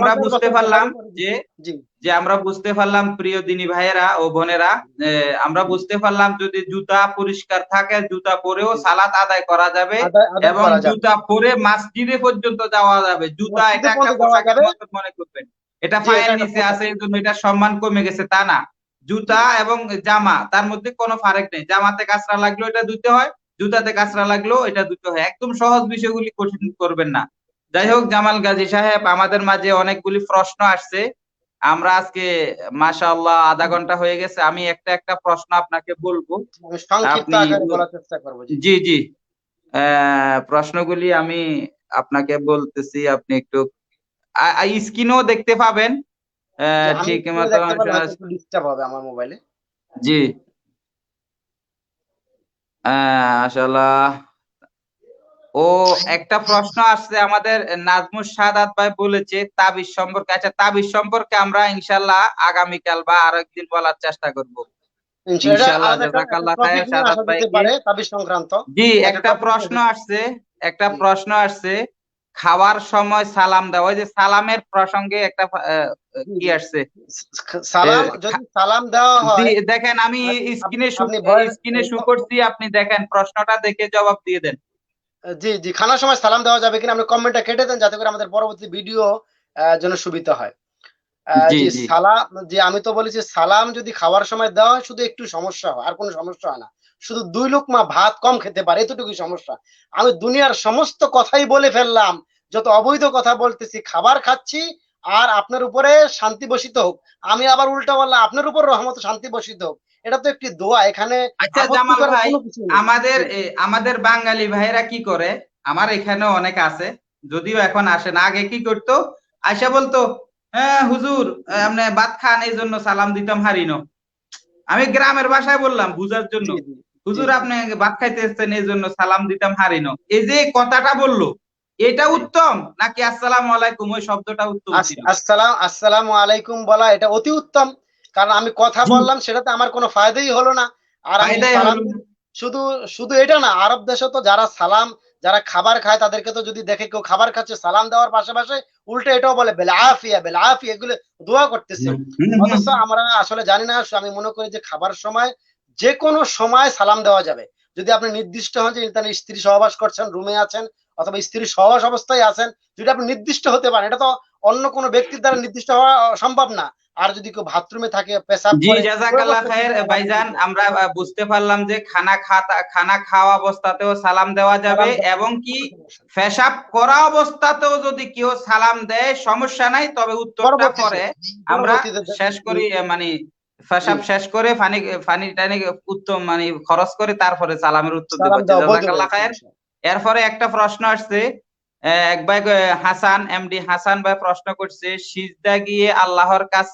আমরা বুঝতে পারলাম পরে পরে- যে যে আমরা বুঝতে পারলাম প্রিয় দিনী ভাইয়েরা ও বোনেরা আমরা বুঝতে পারলাম যদি জুতা পরিষ্কার থাকে জুতা পরেও সালাত আদায় করা যাবে এবং জুতা পরে মসজিদে পর্যন্ত যাওয়া যাবে। জুতা এটা একটা পোশাকের মতো মনে করবেন। এটা পায়ের নিচে আছে এই জন্য এটা সম্মান কমে গেছে তা না। জুতা এবং জামা তার মধ্যে কোনো ফারাক নেই। জামাতে কাঁচরা লাগল এটা ধুতে হয় জুতাতে কাঁচরা লাগল এটা ধুতে হয়। একদম সহজ বিষয়গুলি কঠিন করবেন না। যাই হোক জামাল গাজী সাহেব আমাদের মাঝে অনেকগুলি প্রশ্ন আসছে। আমরা আজকে মাশাআল্লাহ আধা ঘণ্টা হয়ে গেছে আমি একটা একটা প্রশ্ন আপনাকে বলব। জি। জি প্রশ্নগুলি আমি আপনাকে বলতেছি আপনি একটু স্ক্রিনও দেখতে পাবেন। আহ, ঠিক মতো ডিস্টার্ব হবে আমার মোবাইলে জি। আহ, আসলে ও একটা প্রশ্ন আসছে আমাদের নাজমুস সাদাত ভাই বলেছে তাবিজ সম্পর্কে আচ্ছা তাবিজ সম্পর্কে আমরা ইনশাল্লাহ আগামীকাল বা আরেকদিন বলার চেষ্টা করব। ইনশাআল্লাহ, জাযাকাল্লাহ খায়ের, সাদাত ভাইকে। পারে তাবিজ সংক্রান্ত। জি একটা প্রশ্ন আসছে একটা প্রশ্ন আসছে খাওয়ার সময় সালাম দেওয়া ওই যে সালামের প্রসঙ্গে একটা কি আসছে? সালাম যদি সালাম দেওয়া হয় দেখেন আমি স্ক্রিনে স্ক্রিনে শু করছি আপনি দেখেন প্রশ্নটা দেখে জবাব দিয়ে দেন। জি জি খানার সময় সালাম দেওয়া যাবে কিনা আপনি কমেন্টটা কেটে দেন যাতে করে আমাদের পরবর্তী ভিডিও জন্য সুবিধা হয়। সালাম জি আমি তো বলেছি সালাম যদি খাওয়ার সময় দেওয়া হয় শুধু একটু সমস্যা হয় আর কোনো সমস্যা হয় না। শুধু দুই লোকমা ভাত কম খেতে পারে এতটুকুই সমস্যা। আমি দুনিয়ার সমস্ত কথাই বলে ফেললাম যত অবৈধ কথা বলতেছি খাবার খাচ্ছি আর আপনার উপরে শান্তি বসিত হোক। আমি আবার উল্টা বললাম আপনার উপর রহমত শান্তি বসিত হোক। এটা তো একটি দোয়া এখানে আচ্ছা জামাল ভাই। আমাদের আমাদের বাঙালি ভাইরা কি করে? আমার এখানেও অনেক আছে যদিও এখন আসে না। আগে কি করতো? আয়সা বলতো হ্যাঁ হুজুর আপনি ভাত খান এই জন্য সালাম দিতাম হারিনো আমি গ্রামের ভাষায় বললাম বুঝার জন্য। হুজুর আপনি ভাত খাইতে এসেছেন এই জন্য সালাম দিতাম হারিনো এই যে কথাটা বলল এটা উত্তম? নাকি আসসালাম আলাইকুম ওই শব্দটা উত্তম আসসালাম আসসালামু আলাইকুম বলা এটা অতি উত্তম। কারণ আমি কথা বললাম সেটাতে আমার কোনো ফায়দাই হলো না। আর। শুধু শুধু এটা না আরব দেশে তো যারা সালাম যারা খাবার খায় তাদেরকে তো যদি দেখে কেউ খাবার খাচ্ছে সালাম দেওয়ার পাশাপাশি উল্টে এটাও বলে বেলা আফিয়া বেলা আফিয়া এগুলো দোয়া করতেছে। অথচ আমরা আসলে জানি না আমি মনে করি যে খাবার সময় যে কোনো সময় সালাম দেওয়া যাবে। যদি আপনি নির্দিষ্ট হন যে তার স্ত্রী সহবাস করছেন রুমে আছেন অথবা স্ত্রী সহবাস অবস্থায় আছেন যদি আপনি নির্দিষ্ট হতে পারেন এটা তো অন্য কোনো ব্যক্তির দ্বারা নির্দিষ্ট হওয়া সম্ভব না। আর যদি কেউ বাথরুমে থাকে পেশাব জি ওই খায়ের। ভাইজান আমরা বুঝতে পারলাম যে খানা খাতা খানা খাওয়া অবস্থাতেও সালাম দেওয়া যাবে এবং কি পেশাব করা অবস্থাতেও যদি কেউ সালাম দেয় সমস্যা নাই তবে উত্তরটা পরে আমরা শেষ করি মানে পেশাব শেষ করে পানি পানি টানি উত্তম মানে খরচ করে তারপরে সালামের উত্তর দেবো রয়েছে। খায়ের। এরপরে একটা প্রশ্ন আসছে এক ভাই হাসান এমডি হাসান ভাই প্রশ্ন করছে সিজদা গিয়ে আল্লাহর কাছে